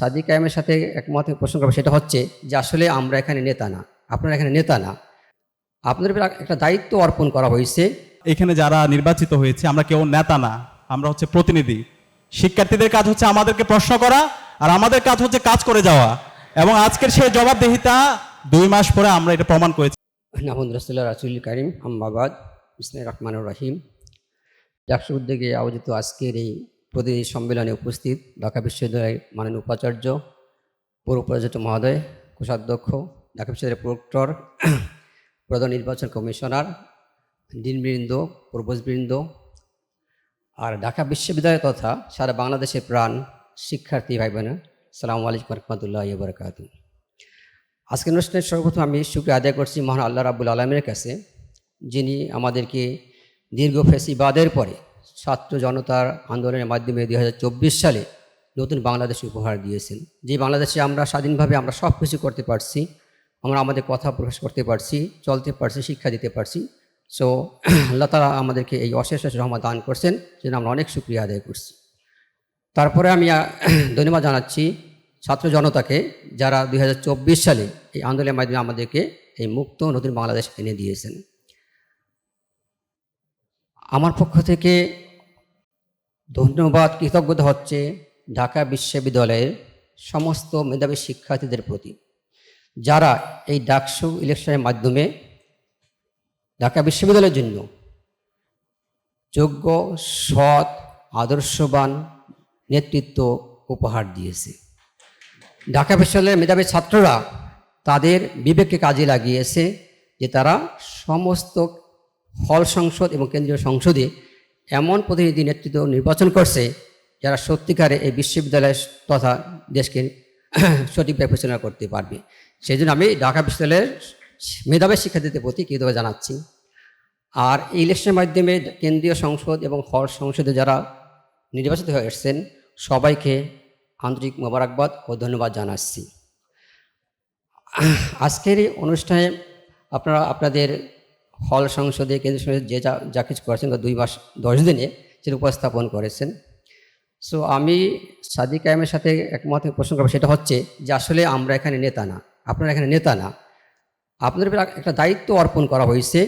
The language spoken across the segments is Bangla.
সাদিক কায়েমের সাথে একমত প্রশ্ন করব সেটা হচ্ছে যে আসলে আমরা এখানে নেতা না আপনারা এখানে নেতা না। আপনাদের একটা দায়িত্ব অর্পণ করা হয়েছে। এখানে যারা নির্বাচিত হয়েছে আমরা কেউ নেতা না আমরা হচ্ছে প্রতিনিধি। শিক্ষার্থীদের কাজ হচ্ছে আমাদেরকে প্রশ্ন করা আর আমাদের কাজ হচ্ছে কাজ করে যাওয়া। এবং আজকের সেই জবাবদেহিতা দুই মাস পরে আমরা এটা প্রমাণ করেছি। নাহমদ রসুল্লাহ রাসুল করিম আম্মাবাদ ইসলাম রহমানুর রহিম। ডাকসু উদ্যোগে আয়োজিত আজকের এই প্রতিনিধি সম্মেলনে উপস্থিত ঢাকা বিশ্ববিদ্যালয়ের মাননীয় উপাচার্য, পৌর মহোদয়, কোষাধ্যক্ষ, ঢাকা বিশ্ববিদ্যালয়ের প্রক্টর, প্রধান নির্বাচন কমিশনার, দিনবৃন্দ প্রবোজবৃন্দ আর ঢাকা বিশ্ববিদ্যালয় তথা সারা বাংলাদেশের প্রাণ শিক্ষার্থী ভাই বোনেরা সালামু আলাইকুম রহমতুল্লাহ বরকাতু আজকের অনুষ্ঠানের সর্বপ্রথম আমি শুক্রিয়া আদায় করছি মহান আল্লাহ রাবুল আলমের কাছে, যিনি আমাদেরকে দীর্ঘ ফেসিবাদের পরে ছাত্র জনতার আন্দোলনের মাধ্যমে দুই হাজার চব্বিশ সালে নতুন বাংলাদেশ উপহার দিয়েছেন। যে বাংলাদেশে আমরা স্বাধীনভাবে আমরা সব কিছু করতে পারছি, আমরা আমাদের কথা প্রকাশ করতে পারছি, চলতে পারছি, শিক্ষা দিতে পারছি। সো আল্লাহ তালা আমাদেরকে এই অশেষ রহমত দান করছেন সেজন্য আমরা অনেক শুক্রিয়া আদায় করছি। তারপরে আমি ধন্যবাদ জানাচ্ছি ছাত্র জনতাকে, যারা দুই হাজার চব্বিশ সালে এই আন্দোলনের মাধ্যমে আমাদেরকে এই মুক্ত নতুন বাংলাদেশ এনে দিয়েছেন। আমার পক্ষ থেকে ধন্যবাদ, কৃতজ্ঞতা হচ্ছে ঢাকা বিশ্ববিদ্যালয়ের সমস্ত মেধাবী শিক্ষার্থীদের প্রতি, যারা এই ডাকসু ইলেকশনের মাধ্যমে ঢাকা বিশ্ববিদ্যালয়ের জন্য যোগ্য, সৎ, আদর্শবান নেতৃত্ব উপহার দিয়েছে। ঢাকা বিশ্ববিদ্যালয়ের মেধাবী ছাত্ররা তাদের বিবেককে কাজে লাগিয়েছে যে তারা সমস্ত হল সংসদ এবং কেন্দ্রীয় সংসদে এমন প্রতিনিধি নেতৃত্ব নির্বাচন করছে যারা সত্যিকারে এই বিশ্ববিদ্যালয় তথা দেশকে সঠিকভাবে পরিচালনা করতে পারবে। সেই জন্য আমি ঢাকা বিশ্ববিদ্যালয়ের মেধাবী শিক্ষার্থীদের প্রতি কৃতজ্ঞতা জানাচ্ছি। আর ইলেকশনের মাধ্যমে কেন্দ্রীয় সংসদ এবং হর সংসদে যারা নির্বাচিত হয়ে এসছেন, সবাইকে আন্তরিক মোবারকবাদ ও ধন্যবাদ জানাচ্ছি। আজকের এই অনুষ্ঠানে আপনারা, আপনাদের হল সংসদে কেন্দ্রীয় সংসদে যে যা যা কিছু করেছেন দুই মাস, দশ দিনে সেটা উপস্থাপন করেছেন। সো আমি সাদিক কায়েমের সাথে একমত প্রশ্ন করব, সেটা হচ্ছে যে আসলে আমরা এখানে নেতা না। আপনারা এখানে নেতা না। আপনাদের একটা দায়িত্ব অর্পণ করা হয়েছে।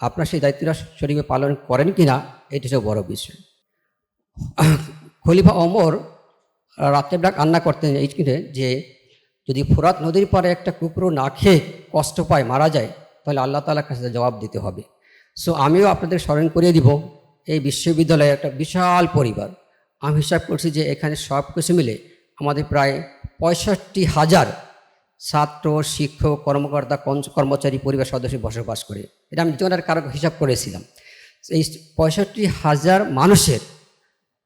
আপনার সেই দায়িত্বটা সঠিকভাবে পালন করেন কি না এটি হচ্ছে বড় বিষয়। খলিফা অমর রাত্রে বেলা কান্না করতেন এই যে যদি ফোরাত নদীর পারে একটা কুকুরও না খেয়ে কষ্ট পায়, মারা যায় তাহলে আল্লাহ তালার কাছে জবাব দিতে হবে। সো আমিও আপনাদের স্মরণ করিয়ে দিব, এই বিশ্ববিদ্যালয়ে একটা বিশাল পরিবার। আমি হিসাব করছি যে এখানে সব কিছু মিলে আমাদের প্রায় পঁয়ষট্টি হাজার ছাত্র, শিক্ষক, কর্মকর্তা কর্মচারী পরিবার সদস্য বসবাস করে। এটা আমি জীবনের কারও হিসাব করেছিলাম। এই পঁয়ষট্টি হাজার মানুষের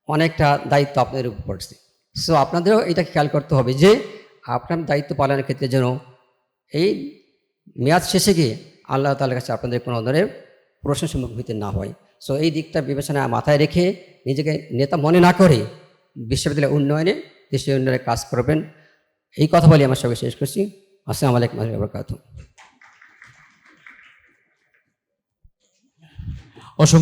অনেকটা দায়িত্ব আপনাদের উপর পড়ছে। সো আপনাদেরও এটা খেয়াল করতে হবে যে আপনার দায়িত্ব পালনের ক্ষেত্রে যেন এই মেয়াদ শেষে গিয়ে আল্লাহ তালার কাছে আপনাদের কোনো ধরনের প্রশ্নের সম্মুখীন হতে না হয়। সো এই দিকটা বিবেচনা মাথায় রেখে নিজেকে নেতা মনে না করে বিশ্ববিদ্যালয়ের উন্নয়নে দেশের উন্নয়নে কাজ করবেন। এই কথা বলে আমার সঙ্গে শেষ করছি। আসসালামু আলাইকুম আবরকাত অসংখ্য